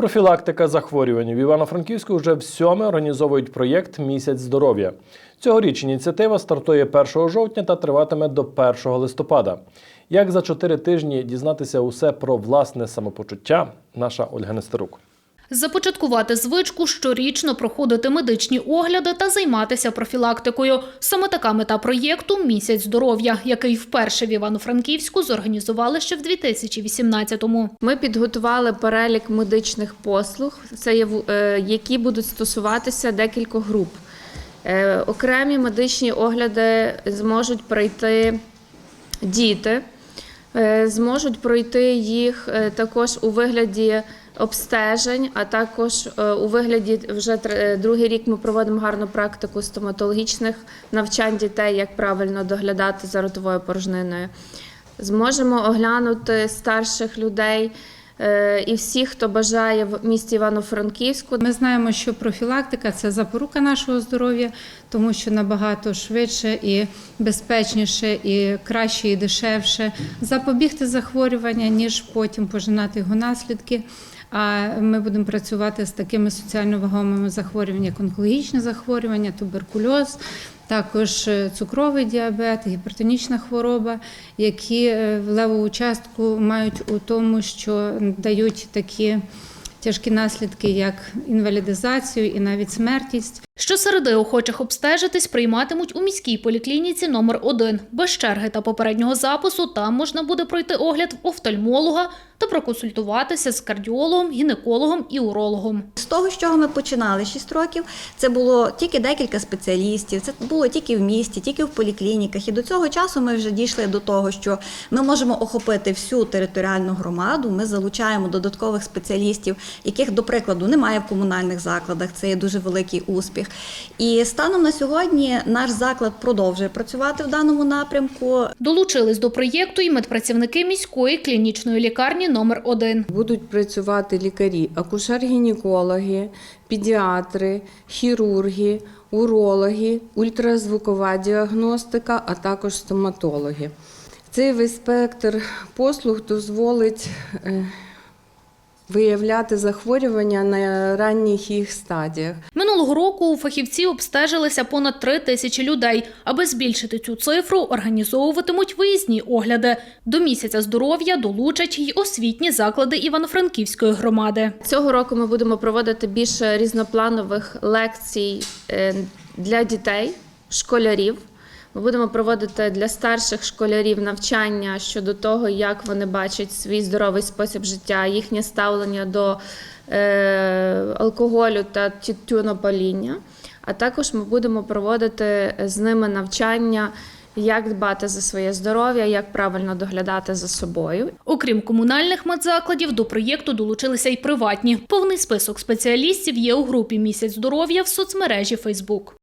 Профілактика захворювань в Івано-Франківську вже всьоме організовують проєкт Місяць здоров'я. Цьогоріч ініціатива стартує 1 жовтня та триватиме до 1 листопада. Як за чотири тижні дізнатися усе про власне самопочуття, наша Ольга Нестерук. Започаткувати звичку щорічно проходити медичні огляди та займатися профілактикою. Саме така мета проєкту Місяць здоров'я, який вперше в Івано-Франківську зорганізували ще в 2018-му. Ми підготували перелік медичних послуг, це є, е, які будуть стосуватися декількох груп. Е, Окремі медичні огляди зможуть пройти діти, зможуть пройти їх е, також у вигляді обстежень, а також е, у вигляді вже е, другий рік ми проводимо гарну практику стоматологічних навчань дітей, як правильно доглядати за ротовою порожниною. Зможемо оглянути старших людей е, і всіх, хто бажає в місті Івано-Франківську. Ми знаємо, що профілактика це запорука нашого здоров'я, тому що набагато швидше і безпечніше, і краще, і дешевше запобігти захворювання, ніж потім пожинати його наслідки. А ми будемо працювати з такими соціально вагомими захворюваннями, як онкологічне захворювання, туберкульоз, також е, цукровий діабет, гіпертонічна хвороба, які в леву частку мають у тому, що дають такі тяжкі наслідки, як інвалідизацію і навіть смертність. Щосереди охочих обстежитись прийматимуть у міській поліклініці номер 1 Без черги та попереднього запису там можна буде пройти огляд в офтальмолога та проконсультуватися з кардіологом, гінекологом і урологом. З того, з чого ми починали 6 років, це було тільки декілька спеціалістів, це було тільки в місті, тільки в поліклініках. І до цього часу ми вже дійшли до того, що ми можемо охопити всю територіальну громаду. Ми залучаємо додаткових спеціалістів, яких, до прикладу, немає в комунальних закладах. Це є дуже великий успіх. І станом на сьогодні наш заклад продовжує працювати в даному напрямку. Долучились до проєкту і медпрацівники міської клінічної лікарні номер 1 Будуть працювати лікарі, акушер-гінекологи, педіатри, хірурги, урологи, ультразвукова діагностика, а також стоматологи. Цей весь спектр послуг дозволить е, виявляти захворювання на ранніх їх стадіях. Минулого року фахівці обстежилися понад три тисячі людей. Аби збільшити цю цифру, організовуватимуть виїзні огляди. До місяця здоров'я долучать й освітні заклади Івано-Франківської громади. Цього року ми будемо проводити більше різнопланових лекцій е, для дітей, школярів. Ми будемо проводити для старших школярів навчання щодо того, як вони бачать свій здоровий спосіб життя, їхнє ставлення до е, алкоголю та тютюнопаління. А також ми будемо проводити з ними навчання, як дбати за своє здоров'я, як правильно доглядати за собою. Окрім комунальних медзакладів, до проєкту долучилися й приватні. Повний список спеціалістів є у групі Місяць здоров'я в соцмережі Фейсбук.